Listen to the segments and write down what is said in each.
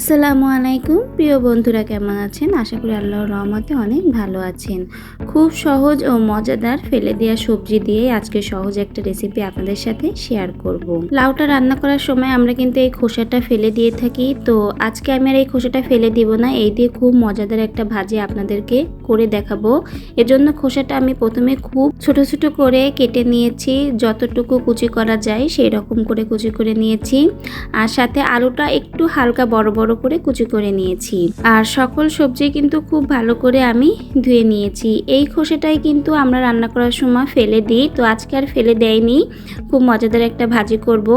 আসসালামু আলাইকুম। প্রিয় বন্ধুরা, কেমন আছেন? আশা করি আল্লাহর রহমতে অনেক ভালো আছেন। খুব সহজ ও মজাদার ফেলে দেওয়া সবজি দিয়ে আজকে সহজ একটা রেসিপি আপনাদের সাথে শেয়ার করব। লাউটা রান্না করার সময় আমরা কিন্তু এই খোসাটা ফেলে দিয়ে থাকি। তো আজকে আমি আর এই খোসাটা ফেলে দিব না। এই দিয়ে খুব মজাদার একটা ভাজি আপনাদেরকে করে দেখাবো। এজন্য খোসাটা আমি প্রথমে খুব ছোট ছোট করে কেটে নিয়েছি। যতটুকু কুচি করা যায় সেই রকম করে কুচি করে নিয়েছি। আর সাথে আলুটা একটু হালকা বড় বড় করে কুচি করে নিয়েছি। আর সকল সবজি কিন্তু খুব ভালো করে আমি ধুয়ে নিয়েছি। এই খোসাটাই কিন্তু আমরা রান্না করার সময় ফেলে দিই। তো আজকে আর ফেলে দেয়নি খুব মজাদার একটা ভাজি করব।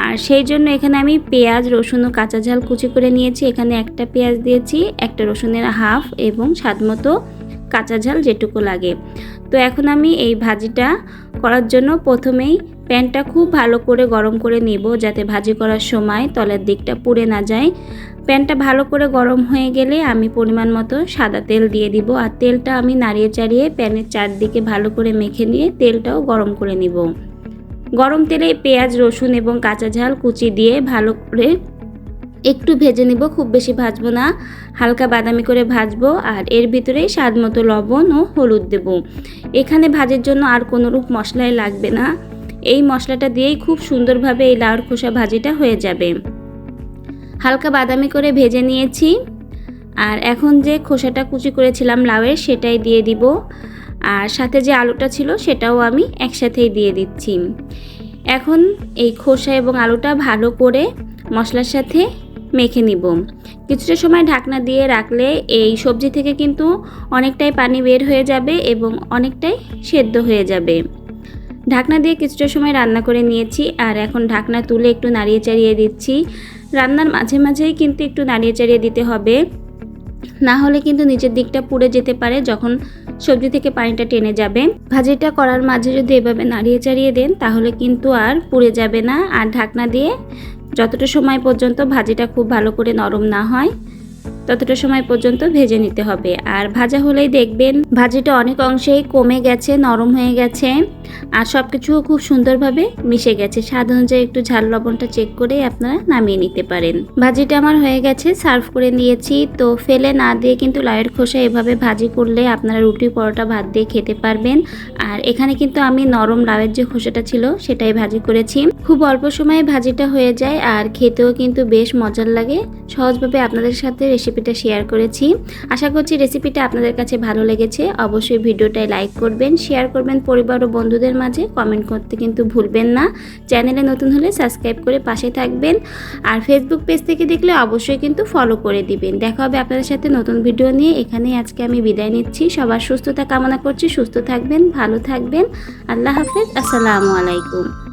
আর সেই জন্য এখানে আমি পেঁয়াজ, রসুন ও কাঁচা ঝাল কুচি করে নিয়েছি। এখানে একটা পেঁয়াজ দিয়েছি, একটা রসুনের হাফ এবং স্বাদ মতো কাঁচা ঝাল যেটুকু লাগে। তো এখন আমি এই ভাজিটা করার জন্য প্রথমেই প্যানটা খুব ভালো করে গরম করে নেব যাতে ভাজি করার সময় তলের দিকটা পুড়ে না যায়। প্যানটা ভালো করে গরম হয়ে গেলে আমি পরিমাণ মতো সাদা তেল দিয়ে দিব আর তেলটা আমি নাড়িয়ে চাড়িয়ে প্যানের চারদিকে ভালো করে মেখে নিয়ে তেলটাও গরম করে নিব। গরম তেলে পেঁয়াজ, রসুন এবং কাঁচা ঝাল কুচি দিয়ে ভালো করে একটু ভেজে নিব, খুব বেশি ভাজবো না। হালকা বাদামি করে ভাজবো আর এর ভিতরে স্বাদ মতো লবণ ও হলুদ দেব। এখানে ভাজের জন্য আর কোনো রূপ মশলাই লাগবে না। এই মশলাটা দিয়েই খুব সুন্দরভাবে এই লাউর খোসা ভাজিটা হয়ে যাবে। হালকা বাদামি করে ভেজে নিয়েছি। আর এখন যে খোসাটা কুচি করেছিলাম লাউয়ের, সেটাই দিয়ে দিব। আর সাথে যে আলুটা ছিল, সেটাও আমি একসাথেই দিয়ে দিচ্ছি। এখন এই খোসা এবং আলুটা ভালো করে মশলার সাথে মেখে নিব। কিছুটা সময় ঢাকনা দিয়ে রাখলে এই সবজি থেকে কিন্তু অনেকটাই পানি বের হয়ে যাবে এবং অনেকটাই সেদ্ধ হয়ে যাবে। ঢাকনা দিয়ে কিছুটা সময় রান্না করে নিয়েছি আর এখন ঢাকনা তুলে একটু নাড়িয়ে চাড়িয়ে দিচ্ছি। রান্নার মাঝে মাঝেই কিন্তু একটু নাড়িয়ে চাড়িয়ে দিতে হবে। না হলে কিন্তু নিচের দিকটা পুড়ে যেতে পারে যখন সবজি থেকে পানিটা টেনে যাবে। ভাজিটা করার মাঝে যদি এভাবে নাড়িয়ে চাড়িয়ে দেন তাহলে কিন্তু আর পুড়ে যাবে না। আর ঢাকনা দিয়ে যতটা সময় পর্যন্ত ভাজিটা খুব ভালো করে নরম না হয়, ততটা সময় পর্যন্ত ভেজে নিতে হবে। আর ভাজা হলেই দেখবেন ভাজিটা অনেক অংশেই কমে গেছে, নরম হয়ে গেছে আর সব কিছু খুব সুন্দরভাবে মিশে গেছে। স্বাদ অনুযায়ী একটু ঝাল লবণটা চেক করে আপনারা নামিয়ে নিতে পারেন। ভাজিটা আমার হয়ে গেছে সার্ভ করে নিয়েছি। তো ফেলে না দিয়ে কিন্তু লাউয়ের খোসা এভাবে ভাজি করলে আপনারা রুটি, পরোটা, ভাত দিয়ে খেতে পারবেন। আর এখানে কিন্তু আমি নরম লাউয়ের যে খোসাটা ছিল সেটাই ভাজি করেছি। খুব অল্প সময়ে ভাজিটা হয়ে যায় আর খেতেও কিন্তু বেশ মজার লাগে। সহজভাবে আপনাদের সাথে রেসিপিটা শেয়ার করেছি। আশা করছি রেসিপিটা আপনাদের কাছে ভালো লেগেছে। অবশ্যই ভিডিওটায় লাইক করবেন শেয়ার করবেন পরিবার ও বন্ধুদের মাঝে কমেন্ট করতে কিন্তু ভুলবেন না। চ্যানেলে নতুন হলে সাবস্ক্রাইব করে পাশে থাকবেন। আর ফেসবুক পেজ থেকে দেখলে অবশ্যই কিন্তু ফলো করে দিবেন। দেখা হবে আপনাদের সাথে নতুন ভিডিও নিয়ে। এখানেই আজকে আমি বিদায় নিচ্ছি। সবার সুস্থতা কামনা করছি। সুস্থ থাকবেন, ভালো থাকবেন। আল্লাহ হাফেজ। আসসালামু আলাইকুম।